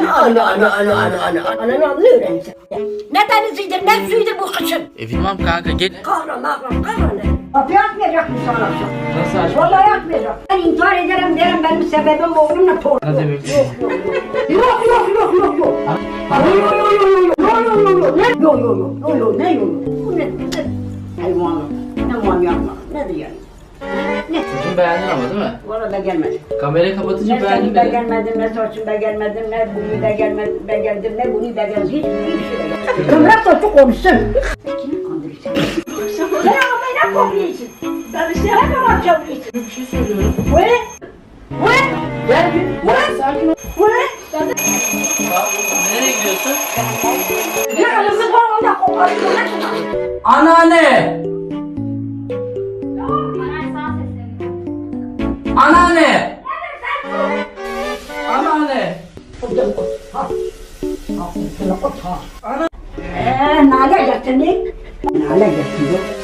Ana ana ana ana ana ana ana ne öğrenecek? Ne deniziydir ne suyudur bu kışın? E bilmem kanka gel. Kahraman kahraman kahraman. Kapıyı atmayacak mı sana? Nasıl aç? Vallahi atmayacak. Ben intihar ederim derim benim sebebim oğlumla torun. Ne demek? Yok yok yok yok yok. Yok yok yok yok yok. Yok yok yok yok. Ne yok yok yok. Yok yok ne yok. Bu ne? Ne hayvanlık. Ne manyaklık. Ne diyor? Ne? Saçını beğendin ama değil mi? Valla da gelmedi. Kamerayı kapatınca Ne beğendin seni de beni. gelmedim, ne saçını da gelmedim, ne bunu da gelmedim, da geldim, ne bunu da gelmedim. Hiç bir şey de gelmedim. Ömrek saçı konuşsun. Sen kimi kandırıyorsun? Sen arabayla kovuyorsun. Ben işte hemen akşam için. Bir şey söylüyorum. Bu ne? Bu ne? Gel bir. Ya sakin ol. Bu ne? Nereye gidiyorsun? 안 하네. 안 하네. 혼자 꽃 타. 아, 혼자 꽃 타. 안 하. 에, 나가 같으니? 나가 같으니?